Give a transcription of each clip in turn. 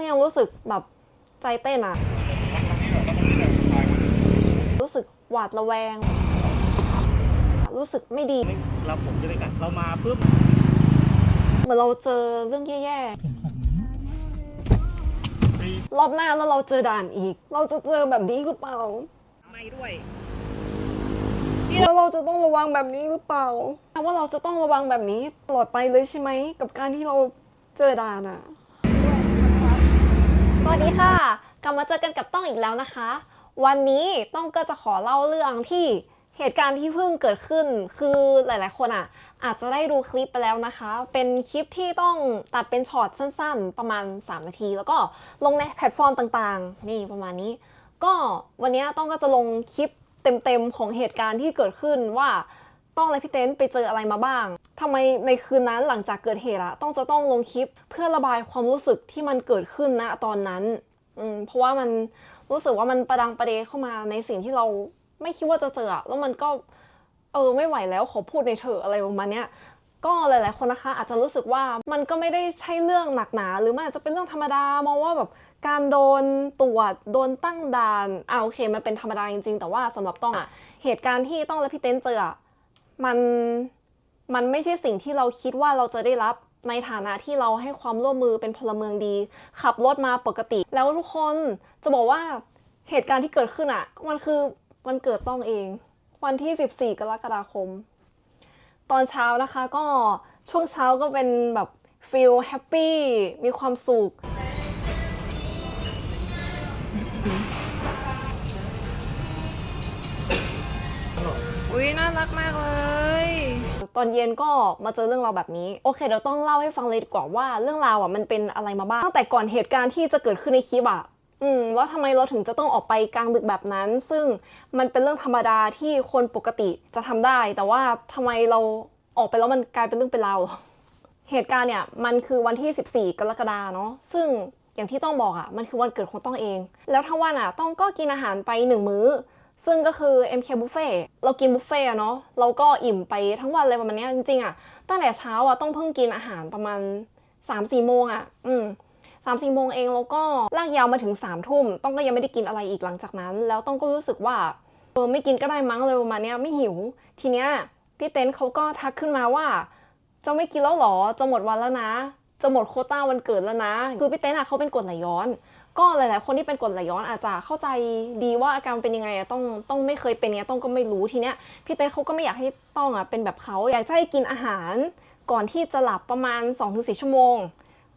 ต้องยังรู้สึกแบบใจเต้นอะรู้สึกหวาดระแวง รู้สึกไม่ดีเราผมจะไปกัดเรามาปุ๊บเหมือนเราเจอเรื่องแย่ๆ รอบหน้าแล้วเราเจอด่านอีก เราจะเจอแบบนี้หรือเปล่า ไม่ด้วยแล้วเราจะต้องระวังแบบนี้หรือเปล่า ว่าเราจะต้องระวังแบบนี้ตลอดไปเลยใช่ไหม กับการที่เราเจอด่านอะส วัสดีค่ะ กลับมาเจอกันกับต้องอีกแล้วนะคะ วันนี้ต้องก็จะขอเล่าเรื่องที่เหตุการณ์ที่เพิ่งเกิดขึ้น คือหลาย ๆ คนอะ อาจจะได้ดูคลิปไปแล้วนะคะ เป็นคลิปที่ต้องตัดเป็นช็อตสั้น ๆ ประมาณ 3 นาที แล้วก็ลงในแพลตฟอร์มต่าง ๆ นี่ประมาณนี้ ก็วันนี้ต้องก็จะลงคลิปเต็ม ๆ ของเหตุการณ์ที่เกิดขึ้นว่า ต้องและพี่เต้นไปเจออะไรมาบ้างทำไมในคืนนั้นหลังจากเกิดเหตุอะต้องจะต้องลงคลิปเพื่อระบายความรู้สึกที่มันเกิดขึ้นณตอนนั้นอืมเพราะว่ามันรู้สึกว่ามันประดังประเดเข้ามาในสิ่งที่เราไม่คิดว่าจะเจอแล้วมันก็เออไม่ไหวแล้วขอพูดในเถอะอะไรประมาณเนี้ยก็หลาย ๆ คนนะคะ อาจจะรู้สึกว่ามันก็ไม่ได้ใช่เรื่องหนักหนา หรือมันอาจจะเป็นเรื่องธรรมดามองว่าแบบการโดนตรวจโดนตั้งด่านอ่าโอเค มันเป็นธรรมดาจริง ๆ แต่ว่าสำหรับต้องอะเหตุการณ์ที่ต้องและพี่เต้นเจออะ มันมันไม่ใช่สิ่งที่เราคิดว่าเราจะได้รับในฐานะที่เราให้ความร่วมมือเป็นพลเมืองดี ขับรถมาปกติ แล้วทุกคนจะบอกว่าเหตุการณ์ที่เกิดขึ้นอะมันคือวันเกิดต้องเอง วันที่ 14 กรกฎาคม ตอนเช้านะคะก็ช่วงเช้าก็เป็นแบบฟีลแฮปปี้มีความสุข ยน่ารักมากเลย ตอนเย็นก็มาเจอเรื่องราวแบบนี้ โอเคเดี๋ยวต้องเล่าให้ฟังเลยดีกว่าว่าเรื่องราวอะมันเป็นอะไรมาบ้างตั้งแต่ก่อนเหตุการณ์ที่จะเกิดขึ้นในคลิปอะอืมแล้วทำไมเราถึงจะต้องออกไปกลางดึกแบบนั้น ซึ่งมันเป็นเรื่องธรรมดาที่คนปกติจะทำได้ แต่ว่าทำไมเราออกไปแล้วมันกลายเป็นเรื่องเป็นราวเหตุการณ์เนี่ยมันคือวันที่ 14 กรกฎาเนาะซึ่งอย่างที่ต้องบอกอะ่ะมันคือวันเกิดของต้องเอง แล้วทั้งวันอะ่ะต้องก็กินอาหารไปหนึ่งมื้อ ซึ่งก็คือ MK Buffet เรากินบุฟเฟ่อะเนาะเราก็อิ่มไปทั้งวันเลยประมาณนี้จริงๆอะ่ะตั้งแต่เช้าอะ่ะต้องเพิ่งกินอาหารประมาณ 3-4 โมงอะ่ะ อืมสามสี่โมงเองแล้วก็ลากยาวมาถึง3ามทุ่มต้องก็ยังไม่ได้กินอะไรอีกหลังจากนั้น แล้วต้องก็รู้สึกว่าเออไม่กินก็ได้มั้งเลยประมาณนี้ไม่หิว ทีเนี้ยพี่เต้นเขาก็ทักขึ้นมาว่า จะไม่กินแล้วหรอจะหมดวันแล้วนะ จะหมดโคต้าวันเกิดแล้วนะ คือพี่เต้นอะเขาเป็นกรดไหลย้อน ก็หลาย ๆ คนที่เป็นกรดไหลย้อนอาจจะเข้าใจดีว่าอาการเป็นยังไงอะต้องต้องไม่เคยเป็นเนี้ยต้องก็ไม่รู้ทีเนี้ยพี่เต้นเขาก็ไม่อยากให้ต้องอะเป็นแบบเขาอยากจะให้กินอาหารก่อนที่จะหลับประมาณ 2-4 ชั่วโมง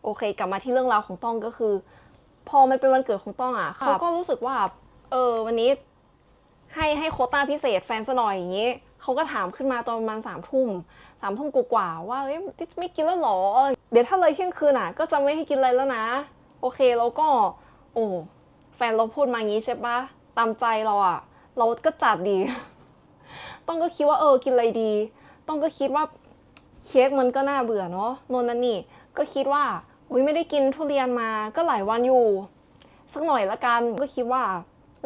โอเค กลับมาที่เรื่องราวของต้องก็คือ พอมันเป็นวันเกิดของต้องอะเขาก็รู้สึกว่าเออวันนี้ให้ให้โควต้าพิเศษแฟนซะหน่อยอย่างนี้เขาก็ถามขึ้นมาตอนประมาณสามทุ่มสามทุ่มกว่าๆว่าเอ้ยไม่กินแล้วเหรอ เดี๋ยวถ้าเลยเที่ยงคืนอะ ก็จะไม่ให้กินอะไรแล้วนะ โอเคแล้วก็ โอ้แฟนเราพูดมางี้ใช่ปะตามใจเราอะเราก็จัดดี ต้องก็คิดว่าเออกินอะไรดี ต้องก็คิดว่าเค้กมันก็น่าเบื่อเนาะนนนั่นนี่ก็คิดว่าอุ้ยไม่ได้กินทุเรียนมาก็หลายวันอยู่ สักหน่อยละกันก็คิดว่า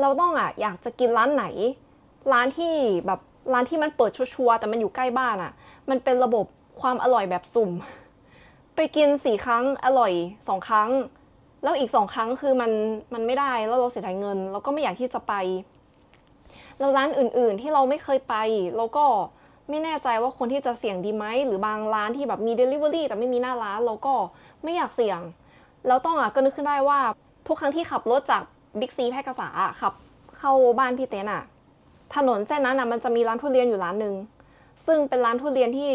เราต้องอะอยากจะกินร้านไหน ร้านที่แบบร้านที่มันเปิดชัวร์ๆแต่มันอยู่ใกล้บ้านอะมันเป็นระบบความอร่อยแบบสุ่ม ไปกินสี่ครั้งอร่อยสองครั้ง แล้วอีกสองครั้งคือมันมันไม่ได้แล้วเราเสียดายเงิน เราก็ไม่อยากที่จะไปแล้วร้านอื่นๆที่เราไม่เคยไป เราก็ไม่แน่ใจว่าคนที่จะเสี่ยงดีไหมหรือบางร้านที่แบบมี Delivery แต่ไม่มีหน้าร้าน เราก็ไม่อยากเสี่ยง แล้วต้องอะก็นึกขึ้นได้ว่า ทุกครั้งที่ขับรถจากบิ๊กซีแพร่กษาขับเข้าบ้านพี่เต้นอะถนนเส้นนั้นอะมันจะมีร้านทุเรียนอยู่ร้านหนึ่งซึ่งเป็นร้านทุเรียนที่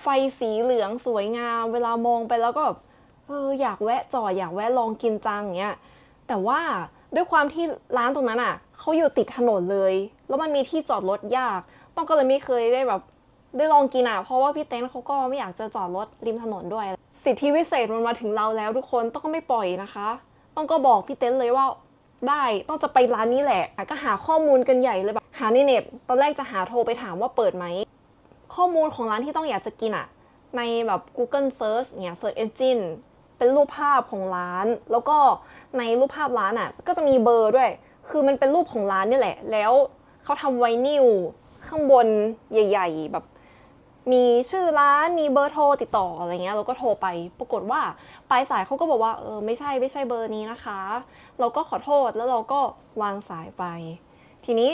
ไฟสีเหลืองสวยงาม เวลามองไปแล้วก็แบบ เอออยากแวะจอดอยากแวะลองกินจังเงี้ยแต่ว่าด้วยความที่ร้านตรงนั้นอะเขาอยู่ติดถนนเลย แล้วมันมีที่จอดรถยาก ต้องก็เลยไม่เคยได้แบบได้ลองกินอะเพราะว่าพี่เต้นเขาก็ไม่อยากจะจอดรถริมถนนด้วย สิทธิพิเศษมันมาถึงเราแล้วทุกคนต้องก็ไม่ปล่อยนะคะ ต้องก็บอกพี่เต้นเลยว่าได้ต้องจะไปร้านนี้แหละก็หาข้อมูลกันใหญ่เลยแบบหาในเน็ต ตอนแรกจะหาโทรไปถามว่าเปิดไหม ข้อมูลของร้านที่ต้องอยากจะกินอะ ในแบบ Google Search เนี่ย Search Engine เป็นรูปภาพของร้าน แล้วก็ในรูปภาพร้านอะ ก็จะมีเบอร์ด้วย คือมันเป็นรูปของร้านนี่แหละ แล้วเขาทำไวนิลข้างบนใหญ่ ๆ แบบ มีชื่อร้านมีเบอร์โทรติดต่ออะไรเงี้ยเราก็โทรไป ปรากฏว่าปลายสายเขาก็บอกว่าเออไม่ใช่ไม่ใช่เบอร์นี้นะคะ เราก็ขอโทษแล้วเราก็วางสายไป ทีนี้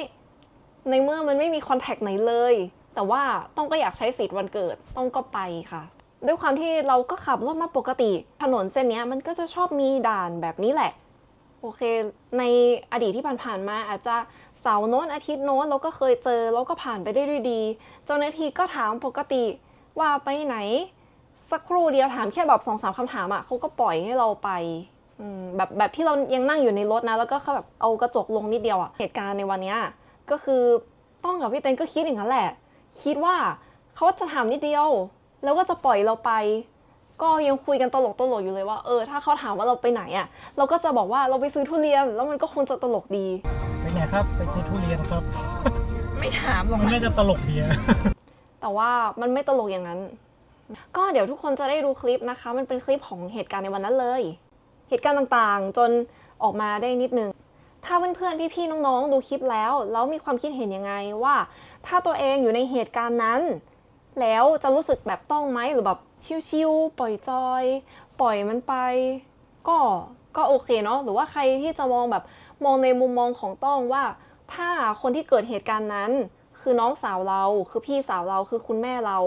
ในเมื่อมันไม่มีคอนแทคไหนเลย แต่ว่าต้องก็อยากใช้สิทธิ์วันเกิดต้องก็ไปค่ะ ด้วยความที่เราก็ขับรถมาปกติ ถนนเส้นนี้มันก็จะชอบมีด่านแบบนี้แหละ โอเค ในอดีตที่ผ่านๆมาอาจจะเสาร์โน้นอาทิตย์โน้นเราก็เคยเจอแล้วก็ผ่านไปได้ด้วยดี เจ้าหน้าที่ก็ถามปกติว่าไปไหน สักครู่เดียวถามแค่แบบสองสามคำถามอะ่ะเขาก็ปล่อยให้เราไปแบบแบบที่เรายังนั่งอยู่ในรถนะ แล้วก็เขาแบบเอากระจกลงนิดเดียวอะ่ะเหตุการณ์ในวันนี้ก็คือต้องกับพี่เต้นก็คิดอย่างนั้นแหละ คิดว่าเขาจะถามนิดเดียว แล้วก็จะปล่อยเราไป ก็ยังคุยกันตลกตลกๆอยู่เลยว่าเออถ้าเขาถามว่าเราไปไหนอะ่ะ เราก็จะบอกว่าเราไปซื้อทุเรียน แล้วมันก็คงจะตลกดี ไปไหนครับ ไปซื้อทุเรียนครับ ไม่ถามหรอกมันนะน่าจะตลกดีอะแต่ว่ามันไม่ตลกอย่างนั้น ก็เดี๋ยวทุกคนจะได้ดูคลิปนะคะ มันเป็นคลิปของเหตุการณ์ในวันนั้นเลย เหตุการณ์ต่างๆ จนออกมาได้นิดนึง ถ้าเพื่อนๆ พี่ๆ น้องๆ ดูคลิปแล้ว แล้วมีความคิดเห็นยังไงว่า ถ้าตัวเองอยู่ในเหตุการณ์นั้น แล้วจะรู้สึกแบบต้องไหมหรือแบบชิวๆปล่อยจอย ปล่อยมันไป ก็ก็โอเคเนาะหรือว่าใครที่จะมองแบบมองในมุมมองของต้องว่า ถ้าคนที่เกิดเหตุการณ์นั้น คือน้องสาวเราคือพี่สาวเราคือคุณแม่เรา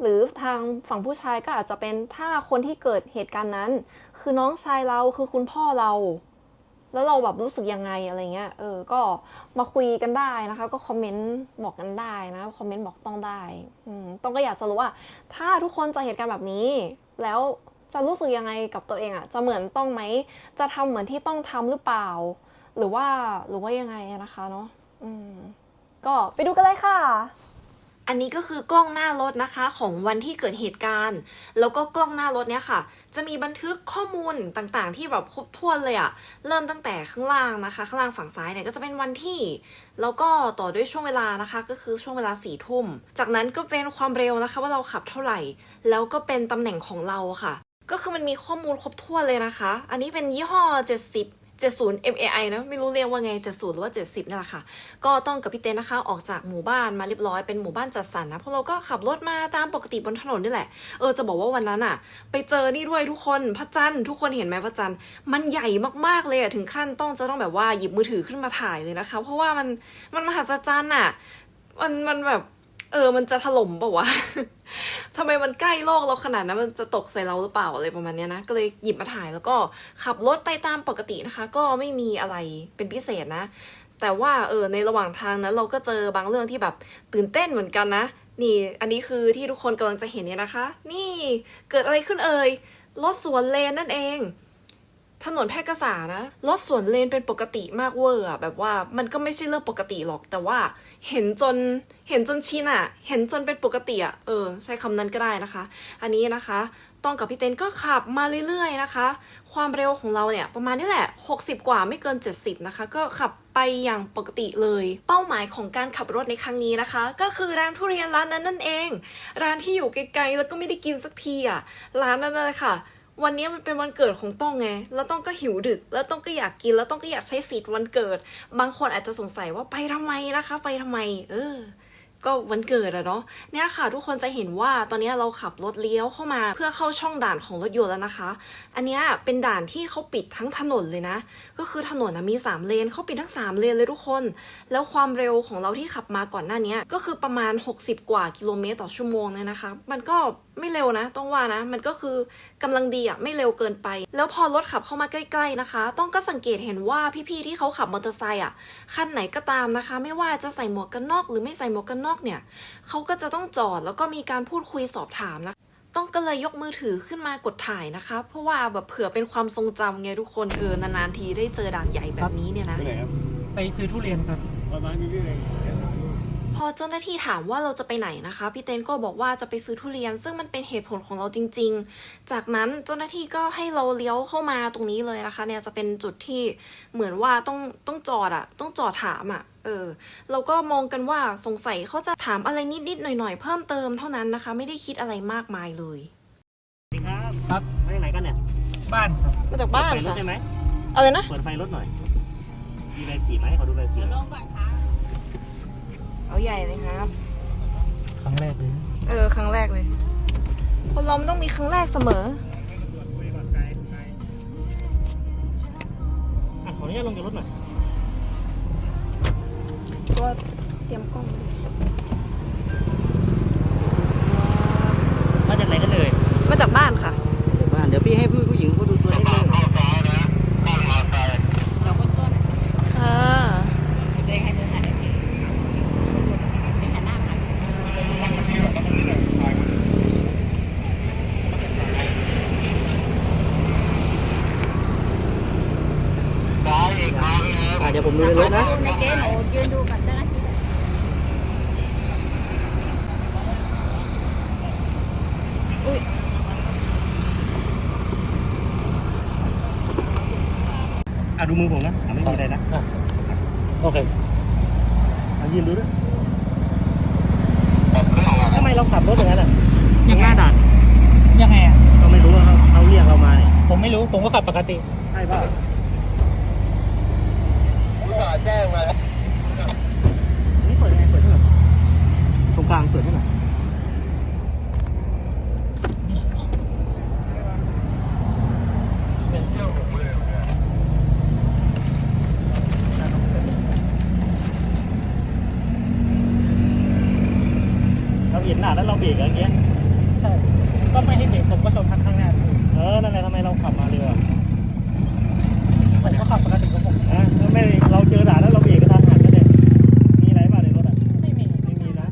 หรือทางฝั่งผู้ชายก็อาจจะเป็นถ้าคนที่เกิดเหตุการณ์นั้น คือน้องชายเราคือคุณพ่อเรา แล้วเราแบบรู้สึกยังไงอะไรเงี้ย เออ ก็มาคุยกันได้นะคะ ก็คอมเมนต์บอกกันได้นะ คอมเมนต์บอกต้องได้อืมต้องก็อยากจะรู้ว่า ถ้าทุกคนเจะเหตุการณ์แบบนี้ แล้วจะรู้สึกยังไงกับตัวเองอะ่ะ จะเหมือนต้องไหม จะทำเหมือนที่ต้องทำหรือเปล่า หรือว่าหรือว่ายังไงนะคะเนาะ อืม ก็ไปดูกันเลยค่ะ อันนี้ก็คือกล้องหน้ารถนะคะของวันที่เกิดเหตุการณ์ แล้วก็กล้องหน้ารถเนี้ยค่ะ จะมีบันทึกข้อมูลต่างๆ ที่แบบครบถ้วนเลยอะเริ่มตั้งแต่ข้างล่างนะคะ ข้างล่างฝั่งซ้ายเนี่ยก็จะเป็นวันที่ แล้วก็ต่อด้วยช่วงเวลานะคะ ก็คือช่วงเวลาสี่ทุ่ม จากนั้นก็เป็นความเร็วนะคะ ว่าเราขับเท่าไหร่ แล้วก็เป็นตำแหน่งของเราค่ะ ก็คือมันมีข้อมูลครบถ้วนเลยนะคะ อันนี้เป็นยี่ห้อ 70 70 MAI นะไม่รู้เรียกว่าไง 70 หรือว่า 70นี่แหละค่ะ ก็ต้องกับพี่เต้นนะคะ ออกจากหมู่บ้านมาเรียบร้อยเป็นหมู่บ้านจัดสรรนะ เพราะเราก็ขับรถมาตามปกติบนถนนนี่แหละ เออจะบอกว่าวันนั้นอะไปเจอนี่ด้วยทุกคนพระจันทร์ทุกคนเห็นไหมพระจันทร์มันใหญ่มากๆเลยอะถึงขั้นต้องจะต้องแบบว่าหยิบมือถือขึ้นมาถ่ายเลยนะคะ เพราะว่ามันมันมหัศจรรย์อะมันมันแบบ เออ มันจะถล่มปล่าวะ ทำไมมันใกล้โลกเราขนาดนั้น มันจะตกใส่เราหรือเปล่าอะไรประมาณนี้นะ ก็เลยหยิบมาถ่ายแล้วก็ขับรถไปตามปกตินะคะ ก็ไม่มีอะไรเป็นพิเศษนะ แต่ว่าเออในระหว่างทางนั้นเราก็เจอบางเรื่องที่แบบตื่นเต้นเหมือนกันนะ นี่ อันนี้คือที่ทุกคนกำลังจะเห็นเนี่ยนะคะ นี่เกิดอะไรขึ้นเอ่ย รถสวนเลนนั่นเอง ถนนแพร่กษานะ รถสวนเลนเป็นปกติมากเวอร์อะแบบว่ามันก็ไม่ใช่เรื่องปกติหรอก แต่ว่า เห็นจนเห็นจนชินอะเห็นจนเป็นปกติอะเออใช้คำนั้นก็ได้นะคะ อันนี้นะคะต้องกับพี่เต้นก็ขับมาเรื่อยๆนะคะ ความเร็วของเราเนี่ยประมาณนี้แหละ 60 กว่าไม่เกิน 70 นะคะ ก็ขับไปอย่างปกติเลย เป้าหมายของการขับรถในครั้งนี้นะคะ ก็คือร้านทุเรียนร้านนั้นนั่นเอง ร้านที่อยู่ไกลๆแล้วก็ไม่ได้กินสักทีอะร้านนั้นเลยค่ะ วันนี้มันเป็นวันเกิดของต้องไง แล้วต้องก็หิวดึก แล้วต้องก็อยากกิน แล้วต้องก็อยากใช้สิทธิ์วันเกิด บางคนอาจจะสงสัยว่าไปทำไมนะคะ ไปทำไม เออ ก็วันเกิดอะเนาะ เนี่ยค่ะ ทุกคนจะเห็นว่าตอนนี้เราขับรถเลี้ยวเข้ามาเพื่อเข้าช่องด่านของรถยนต์แล้วนะคะ อันนี้เป็นด่านที่เขาปิดทั้งถนนเลยนะ ก็คือถนนมี 3 เลนเขาปิดทั้ง 3 เลนเลยทุกคน แล้วความเร็วของเราที่ขับมาก่อนหน้านี้ก็คือประมาณ 60 กว่ากิโลเมตรต่อชั่วโมงเนี่ยนะคะ มันก็ ไม่เร็วนะ ต้องว่านะ มันก็คือกำลังดีอะไม่เร็วเกินไป แล้วพอรถขับเข้ามาใกล้ ๆนะคะ ต้องก็สังเกตเห็นว่าพี่ๆที่เขาขับมอเตอร์ไซค์อะคันไหนก็ตามนะคะ ไม่ว่าจะใส่หมวกกันน็อก หรือไม่ใส่หมวกกันน็อกเนี่ยเขาก็จะต้องจอดแล้วก็มีการพูดคุยสอบถามนะคะต้องก็เลยยกมือถือขึ้นมากดถ่ายนะคะ เพราะว่าแบบเผื่อเป็นความทรงจำไงทุกคนเออนานๆทีได้เจอด่านใหญ่แบบนี้เนี่ยนะไปไหนครับไปซื้อทุเรียนครับประมาณนี้เรื่อยพ อเจ้าหน้าที่ถามว่าเราจะไปไหนนะคะ พี่เต้นก็บอกว่าจะไปซื้อทุเรียน ซึ่งมันเป็นเหตุผลของเราจริง ๆ จากนั้นเจ้าหน้าที่ก็ให้เราเลี้ยวเข้ามาตรงนี้เลยนะคะ เนี่ยจะเป็นจุดที่เหมือนว่าต้องต้องจอดอะต้องจอดถามอะเออเราก็มองกันว่าสงสัยเขาจะถามอะไรนิดๆหน่อยๆ เพิ่มเติมเท่านั้นนะคะ ไม่ได้คิดอะไรมากมายเลย สวัสดีครับครับไปไหนกันเนี่ยบ้านครับมาจากบ้านเปิดไฟรถค่ะได้ไหมอะไรนะ เปิดไฟรถหน่อย มีใบขี่ไหมขอดูใบขี่ลงก่อนค่ะ เอาใหญ่เลยครับ ครั้งแรกเลยเเออ ครั้งแรกเลย คนเรามันต้องมีครั้งแรกเสมอ อะขออนุญาตลงจากรถหน่อยก็เตรียมกล้องเลยมาจากไหนกันเลยมาจากบ้านค่ะบ้านเดี๋ยวพี่ให้ผู้ผู้หญิงเขาดูตัวนิดนึง ค่ะ อ่า เดี๋ยวผมดูในรถนะในเกมโอ้ยืนดูก่อนได้นะอุ้ยอะดูมือผมนะอะไม่มีอะไรนะโอเคอะยืนดูด้วยทำไมเราขับรถอย่างนั้นอะยังหน้าด่านยังไงอะก็ไม่รู้ว่าเขาเขาเรียกเรามาเนี่ยผมไม่รู้ผมก็ขับปกติใช่เป ล่านี่เปิดยังไงเปิดเท่าไหร่ตรงกลางเปิดเท่าไหร่เราเห็นหนาแล้วเราเบรกอะไรเงี้ย ใช่ ก็ไม่ให้เบรกผมก็ชนคันข้างหน้า เออ นั่นแหละทำไมเราขับมาเร็วอะ ผมก็ขับปกติของผมนะไม่เราเจอด่านแล้วเราเบรกกระทันหันกันเลยมีอะไรบ้างในรถอะไม่มีไม่มีนะ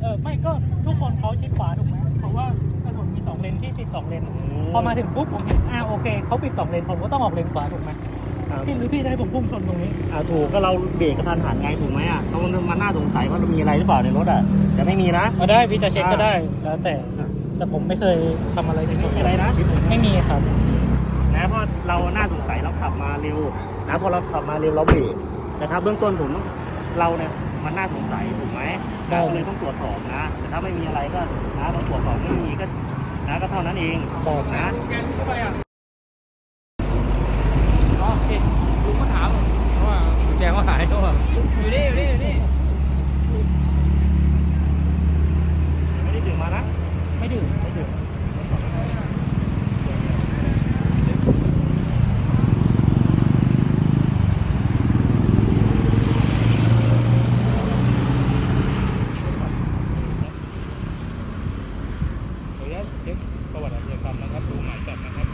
เออไม่ก็ทุกคนเขาชิดขวาถูกไหมเพราะว่าถนนมีสองเลนที่ติดสองเลนพอมาถึงปุ๊บผมเห็นอ่าโอเคเขาปิดสองเลนผมก็ต้องออกเลนขวาถูกไหมอ่าพี่หรือพี่จะให้ผมพุ่งชนตรงนี้อ่าถูกก็เราเบรกกระทันหันไงถูกไหมอะต้องมันน่าสงสัยว่าเรามีอะไรหรือเปล่าในรถอะแต่ไม่มีนะเอาได้พี่จะเช็คก็ได้แล้วแต่แต่ผมไม่เคยทำอะไรผิดไม่กฎมีหอะไรมายนะไม่มีครับ นะเพราะเราน่าสงสัยเราขับมาเร็วนะพอเราขับมาเร็วเราเบรกแต่ถ้าเบื้องต้นผมต้องเราเนี่ยมันน่าสงสัยถูกไหมใช่ เราเลยต้องตรวจสอบนะ แต่ถ้าไม่มีอะไรก็นะเราตรวจสอบไม่มีก็นะก็เท่านั้นเองต่อนะ อ๋อพี่ลุงก็ถามว่าแจงว่าขายตัวอยู่นี่อยู่นี่อยู่นี่ ไม่ได้ดื่มมานะ ไม่ดื่ม ไม่ดื่ม ขออนุญาตเช็คประวัติอาชญากรรมนะครับดูหมายจับนะครับ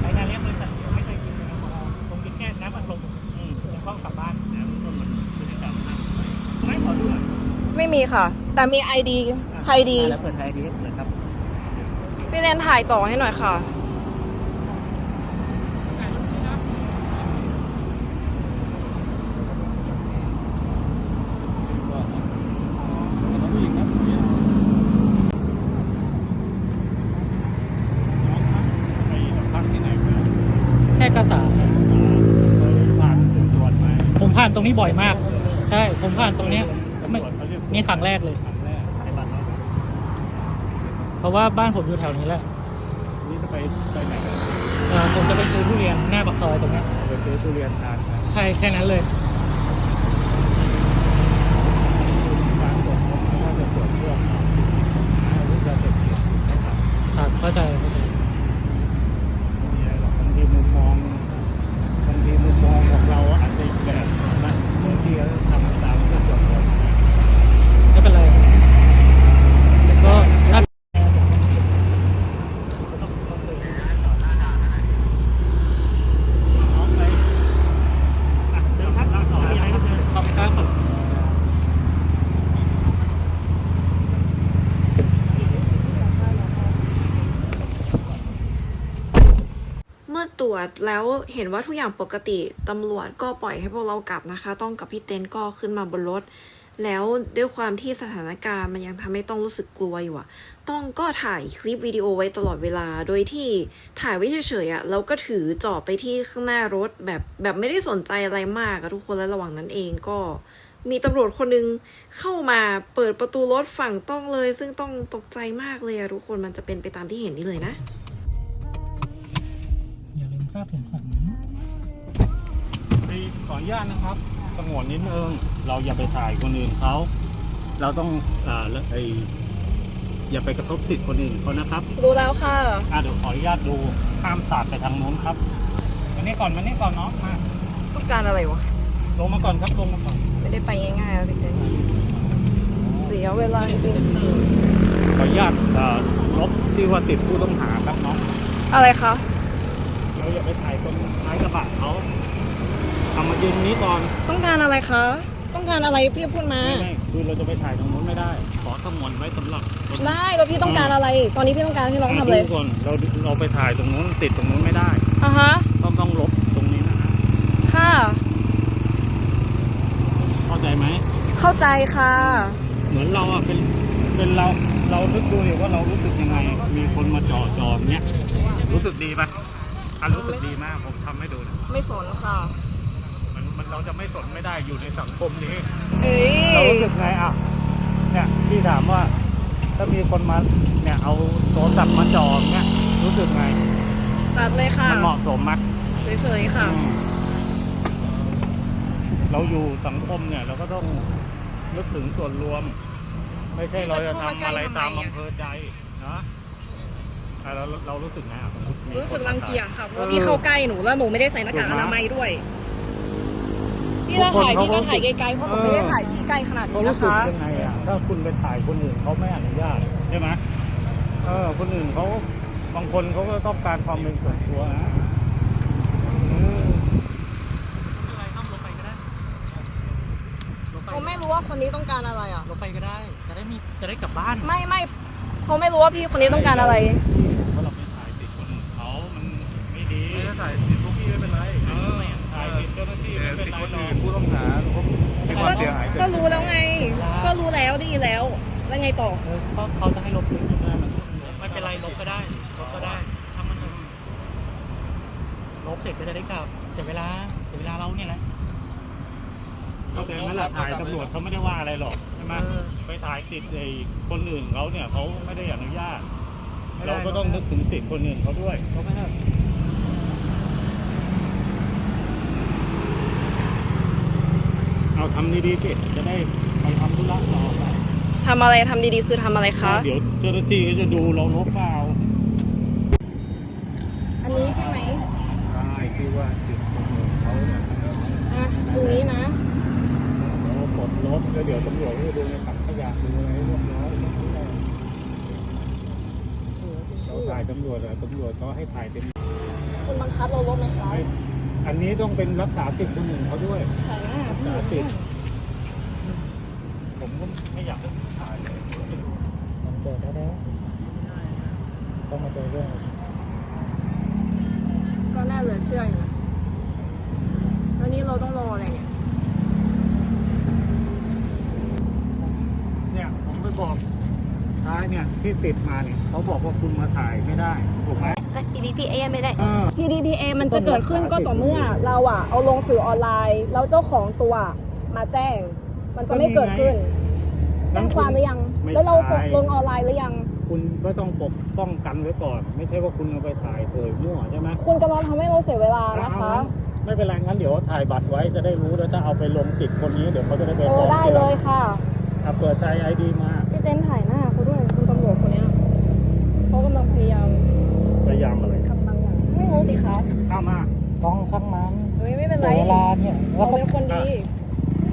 ไอ้งานเลี้ยงบริษัทผมไม่เคยกินเลยนะของเราผมกินแค่น้ำอัดลมอืมแล้วก็กลับบ้าน นะเบื้องต้นมันพฤติกรรมนะไม่ขอดูหน่อย ไม่มีค่ะ แต่มีไอดีไทยดีอ่าแล้วเปิดไทยดีเลยครับพี่เลนถ่ายต่อให้หน่อยค่ะแค่กระสาผ่านจุดตรวจไหมผมผ่านตรงนี้บ่อยมาก ใช่ ผมผ่านตรงเนี้ย นี่ครั้งแรกเลย ครั้งแรกในบัตรเนาะเพราะว่าบ้านผมอยู่แถวนี้แหละนี่จะไปไปไหนกันเอ่อผมจะไปซื้อทุเรียนหน้าปากซอยตรงเนี้ยไปซื้อทุเรียนทานนะใช่แค่นั้นเลย การตรวจผมน่าจะตรวจเรื่องอาวุธยาเสพติดนะครับ ครับเข้าใจเข้าใจ ไม่มีอะไรหรอกบางทีมุมมองบางทีมุมมองของเราอาจจะอีกแบบนะบางทีเราทำตามเรื่องส่วนตัว ไม่เป็นไรก็น่า น้องไปอะเดินครับเราต่อมีอะไรก็เดิน ขอบคุณครับ เมื่อ ตรวจแล้วเห็นว่าทุกอย่างปกติตำรวจก็ปล่อยให้พวกเรากลับนะคะ ต้องกับพี่เต้นก็ขึ้นมาบนรถ แล้วด้วยความที่สถานการณ์มันยังทำให้ต้องรู้สึกกลัวอยู่อะต้องก็ถ่ายคลิปวิดีโอไว้ตลอดเวลา โดยที่ถ่ายไว้เฉยๆอะแล้วก็ถือจอบไปที่ข้างหน้ารถแบบแบบไม่ได้สนใจอะไรมากอะทุกคนและระหว่างนั้นเองก็มีตำรวจคนหนึงเข้ามาเปิดประตูรถฝั่งต้องเลย ซึ่งต้องตกใจมากเลยอะทุกคนมันจะเป็นไปตามที่เห็นนี่เลยนะ อย่าลืมคาดเข็มขัดนะไปขออนุญาตนะครับสงวนนิดนึงเราอย่าไปถ่ายคนอื่นเขาเราต้องอ่าแล้วไออย่าไปกระทบสิทธิ์คนอื่นเขานะครับรู้แล้วค่ะ อ่าเดี๋ยวขออนุญาตดูห้ามสาดไปทางนู้นครับมานี่ก่อนมานี่ก่อนเนาะมาต้องการอะไรวะ ลงมาก่อนครับลงมาก่อนไม่ได้ไปง่ายๆแล้วพี่เต้นเสียเวลาจริงขออนุญาตเอ่อลบที่ว่าติดผู้ต้องหาครับน้องๆอะไรคะเรา อย่าไปถ่ายคนท้ายกระบะเขาทำมายืนนี้ก่อนต้องการอะไรคะ ต้องการอะไรพี่พูดมา ไม่ไม่คือเราจะไปถ่ายตรงนู้นไม่ได้ ขอสมวนไว้สำหรับคนได้แล้วพี่ต้องการอะไร ตอนนี้พี่ต้องการให้น้องทำเลยดูก่อนเราเราไปถ่ายตรงนู้นติดตรงนู้นไม่ได้ อะฮะ ต้องต้องลบตรงนี้นะฮะค่ะ เข้าใจไหม เข้าใจค่ะ เหมือนเราอะเป็นเป็นเราเรานึกดูดิว่าเรารู้สึกยังไง มีคนมาจ่อจอมเนี้ยรู้สึกดีปะ อะรู้สึกดีมากผมทำให้ดูนะไม่สนค่ะมันมันเราจะไม่สนไม่ได้อยู่ในสังคมนี้ เอ้เรายรู้สึกไงอะเนี่ยพี่ถามว่า ถ้ามีคนมาเนี่ยเอาโทรศัพท์มาจอมเนี่ยรู้สึกไงตัดเลยค่ะมันเหมาะสมไหมเฉยๆค่ะ อืมเราอยู่สังคมเนี่ย เราก็ต้องนึกถึงส่วนรวม ไม่ใช่เราจะทำอะไรตามอำเภอใจนะ อะเราเรารู้สึกไงอะสมมุติมีรู้สึกคนมารังเกียจค่ะเพเอราะอพี่เข้าใกล้หนูแล้วหนูไม่ได้ใส่หน้ากากถูอกไหมนามัยด้วยพี่ทุจะกคนถ่ายเขาพี่ก็รู้สึกถ่ายไกลๆเพราะหนูเออไม่ได้ถ่ายพี่ใกล้ขนาดเขานี้รู้นะสึกคะ ยังไงอะถ้าคุณไปถ่ายคนอื่นเขาไม่อนุญาตใช่ไหมเออคนอื่นเขาบางคนเขาก็ต้องการความเป็นส่วนตัวนะเอออะไรห้ามลบไปก็ได้ลบไปเขาไม่รู้ว่าคนนี้ต้องการอะไรอะลบไปก็ได้ จะได้มี จะได้กลับบ้าน ไม่ไม่เขาไม่รู้ว่าพี่คนนี้ต้องการอะไร เจ้าหน้าที่แต่ไม่เป็นติดไรคนหรออื่กนผู้ต้องหาเขาให้ความเสียหายก็รู้แล้วไง ก็รู้แล้วไดีแล้ว แล้วไงต่อเออเขาเขาจะให้ลบทิ้งอยู่ได้มันไม่เป็นไรลบก็ได้ลบก็ได้ทำมันเถอะลบเสร็จก็จะได้กลับเสียเวลาเสียเวลาเราเนี่ยแหละเข้าใจไหมล่ะถ่ายตำรวจเขาไม่ได้ว่าอะไรหรอกใช่ไหมเออไปถ่ายติดไอ้คนอื่นเขาเนี่ยเขาไม่ได้อนุญาตเราก็ต้องนึกถึงสิทธิ์คนอื่นเขาด้วยลบไปเถอะ เอาทำดีๆสิจะได้ไปทำธุระต่อไปทำอะไรทำดีๆคือทำอะไรคะ เดี๋ยวเจ้าหน้าที่ก็จะดูเราลบเปล่าอันนี้ใช่ไหมใช่ที่ว่าจุดตำรวจเขาเนี่ยอะตรงนี้นะเรากดลบแล้วเดี๋ยวตำรวจก็จะดูในถังขยะดูอะไรให้เรียบร้อยเราถ่ายตำรวจอะตำรวจเขาให้ถ่ายเต็มคุณบังคับเราลบไหมคะไม่อันนี้ต้องเป็นรักษาสิทธิ์คนอื่นเขาด้วย ถ่ายหน้า รักษาสิทธิ์ผมก็ไม่อยากให้ถ่ายเลยมันเกิดแล้วต้องมาเจอเรื่องก็น่าเหลือเชื่ออยู่นะแล้วนี่เราต้องรออะไรเนี่ย เนี่ยผมไปบอกท้ายเนี่ยที่ติดมาเนี่ยเขาบอกว่าคุณมาถ่ายไม่ได้ถูกไหม ทีนี้พี่เอไม่ได้เออ PDPA มันจะเกิดขึ้นก็ต่อเมื่อ เราอะเอาลงสื่อออนไลน์ แล้วเจ้าของตัวมาแจ้ง มันจะไม่เกิดขึ้นแจ้งความหรือยัง ไม่แล้วเราใช่ ลงออนไลน์หรือยัง คุณก็ต้องปกป้องกันไว้ก่อน ไม่ใช่ว่าคุณเอาไปถ่ายเผยมั่วใช่ไหมคุณกำลังทำให้เราเสียเวลานะคะเอางั้นไม่เป็นไรงั้นเดี๋ยวถ่ายบัตรไว้จะได้รู้แล้วถ้าเอาไปลงติดคนนี้เดี๋ยวเขาจะได้ไปเอฟ้อองได้ทีหเลงยค่ะ อะเปิดใจไอดีมา พี่เจนถ่ายหน้าเขาด้วย เข้ามาต้องช่างมันเฮ้ยไม่เป็นเสีไรยเวลาเนี่ยเราแล้วก็เป็นคนดี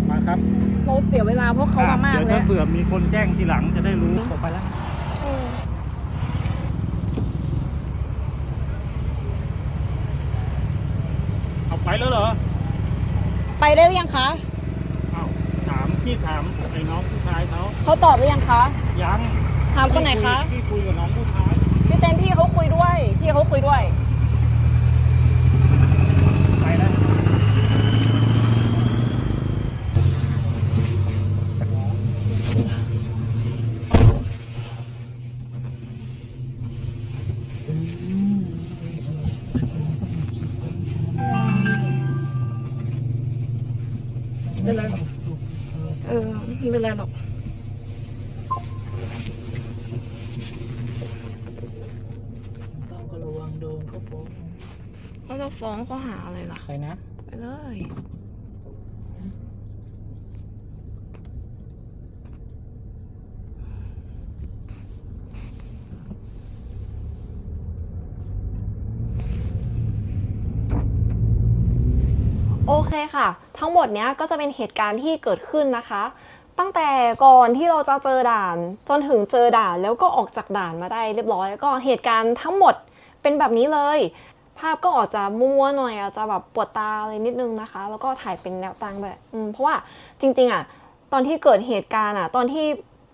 มาครับเราเสียเวลาเพราะเขามามากเดี๋ยวแล้ถ้าวเผื่อมีคนแจ้งทีหลังจะได้รู้ผมไปแล้วเออเอาไปแล้วเหรอไปได้หรือยังคะ เอ้าถามพี่ถามไอ้น้องผู้ชายเขาเขาตอบหรือยังคะ ยังถามคนไหนคะ พี่คุยกับน้องผู้ชายพี่เต้นพี่เขาคุยด้วย พี่เขาคุยด้วย ไปแล้ว เป็นไรหรอกเออไม่เป็นไรหรอกต้องระวังโดนเขาฟ้องเขาจะฟ้องข้อหาอะไรล่ะไปนะ ไปเลย ค่ะ ทั้งหมดเนี้ยก็จะเป็นเหตุการณ์ที่เกิดขึ้นนะคะ ตั้งแต่ก่อนที่เราจะเจอด่าน จนถึงเจอด่านแล้วก็ออกจากด่านมาได้เรียบร้อยก็เหตุการณ์ทั้งหมดเป็นแบบนี้เลย ภาพก็อาจจะมัวๆหน่อยอาจจะแบบปวดตาอะไรนิดนึงนะคะ แล้วก็ถ่ายเป็นแนวตั้งแบบเพราะว่าจริงๆอะตอนที่เกิดเหตุการณ์อะ ตอนที่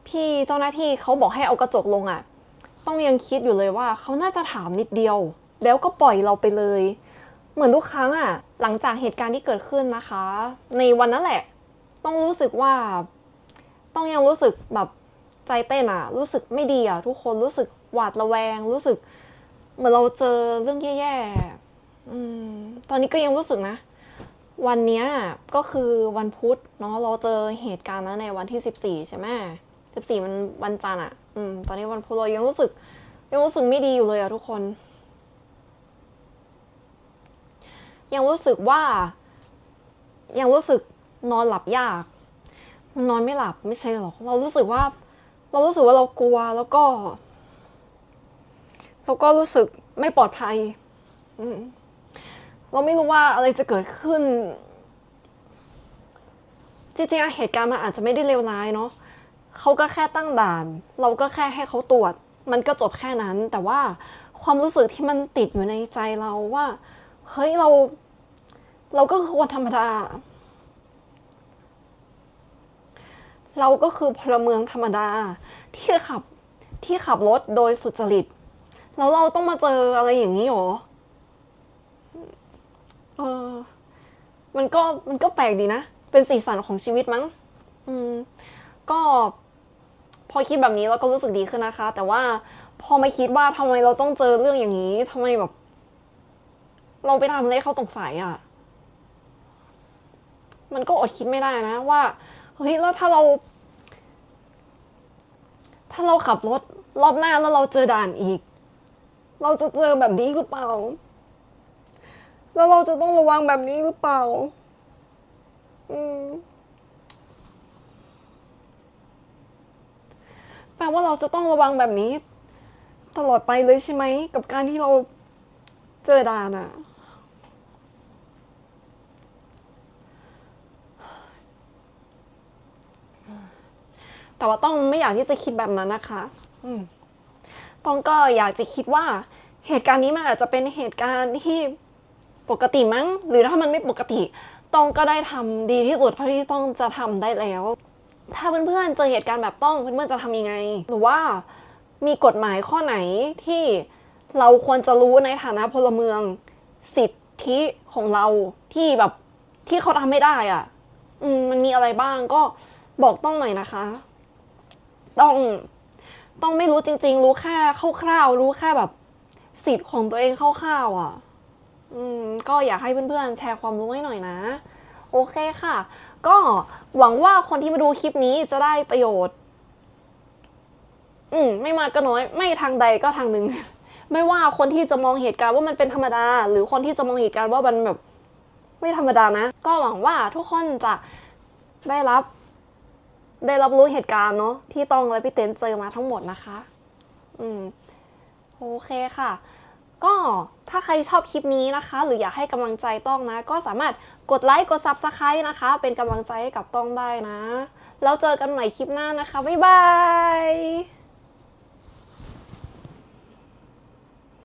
พี่เจ้าหน้าที่เขาบอกให้เอากระจกลงอะ ต้องยังคิดอยู่เลยว่าเขาน่าจะถามนิดเดียว แล้วก็ปล่อยเราไปเลย เหมือนทุกครั้งอะหลังจากเหตุการณ์ที่เกิดขึ้นนะคะ ในวันนั้นแหละ ต้องรู้สึกว่า ต้องยังรู้สึกแบบใจเต้นอะรู้สึกไม่ดีอะทุกคนรู้สึกหวาดระแวง รู้สึก เหมือนเราเจอเรื่องแย่ๆอืมตอนนี้ก็ยังรู้สึกนะ วันนี้ก็คือวันพุธเนาะเราเจอเหตุการณ์นั้นในวันที่สิบสี่ใช่ไหมสิบสี่มันวันจันทร์อะอืมตอนนี้วันพุธเรายังรู้สึกยังรู้สึกไม่ดีอยู่เลยอะทุกคน ยังรู้สึกว่า ยังรู้สึกนอนหลับยาก มันนอนไม่หลับไม่ใช่หรอก เรารู้สึกว่า เรารู้สึกว่าเรากลัวแล้วก็แล้วก็รู้สึกไม่ปลอดภัย เราไม่รู้ว่าอะไรจะเกิดขึ้น จริงๆเหตุการณ์มันอาจจะไม่ได้เลวร้ายเนาะเขาก็แค่ตั้งด่าน เราก็แค่ให้เขาตรวจ มันก็จบแค่นั้น แต่ว่าความรู้สึกที่มันติดอยู่ในใจเราว่า เฮ้ยเรา เราก็คือคนธรรมดา เราก็คือพลเมืองธรรมดา ที่ขับที่ขับรถโดยสุจริต แล้วเราต้องมาเจออะไรอย่างนี้หรอ เออ มันก็มันก็แปลกดีนะ เป็นสีสันของชีวิตมั้ง อืม ก็พอคิดแบบนี้เราก็รู้สึกดีขึ้นนะคะ แต่ว่าพอมาคิดว่าทำไมเราต้องเจอเรื่องอย่างนี้ทำไมแบบ เราไปทำอะไรเขาสงสัยอะ่ะ มันก็อดคิดไม่ได้นะว่าเฮ้ยแล้วถ้าเรา ถ้าเราขับรถรอบหน้าแล้วเราเจอด่านอีก เราจะเจอแบบนี้หรือเปล่า แล้วเราจะต้องระวังแบบนี้หรือเปล่า อืมแปลว่าเราจะต้องระวังแบบนี้ ตลอดไปเลยใช่ไหม กับการที่เรา เจอด่านอะแต่ว่าต้องไม่อยากที่จะคิดแบบนั้นนะคะ อืมต้องก็อยากจะคิดว่า เหตุการณ์นี้มันอาจจะเป็นเหตุการณ์ที่ปกติมั้ง หรือถ้ามันไม่ปกติ ต้องก็ได้ทำดีที่สุดเท่าที่ต้องจะทำได้แล้ว ถ้าเพื่อนๆเจอเหตุการณ์แบบต้องเพื่อนๆจะทำยังไง หรือว่ามีกฎหมายข้อไหนที่ เราควรจะรู้ในฐานะพลเมือง สิทธิของเราที่แบบที่เขาทำไม่ได้อะ่ะ อืมมันมีอะไรบ้างก็บอกต้องหน่อยนะคะ ต้องต้องไม่รู้จริง ๆ รู้แค่คร่าวๆรู้แค่แบบสิทธิ์ของตัวเองคร่าวๆอะ อืม ก็อยากให้เพื่อนๆแชร์ความรู้ให้หน่อยนะ โอเคค่ะ ก็หวังว่าคนที่มาดูคลิปนี้จะได้ประโยชน์ อืม ไม่มากก็น้อย ไม่ทางใดก็ทางหนึ่ง ไม่ว่าคนที่จะมองเหตุการณ์ว่ามันเป็นธรรมดา หรือคนที่จะมองเหตุการณ์ว่ามันแบบไม่ธรรมดานะ ก็หวังว่าทุกคนจะได้รับ ได้รับรู้เหตุการณ์เนาะที่ต้องและพี่เต้นเจอมาทั้งหมดนะคะ อืมโอเคค่ะ ก็ถ้าใครชอบคลิปนี้นะคะ หรืออยากให้กำลังใจต้องนะ ก็สามารถกดไลค์กด Subscribe นะคะ เป็นกำลังใจให้กับต้องได้นะ แล้วเจอกันใหม่คลิปหน้านะคะ บ๊ายบาย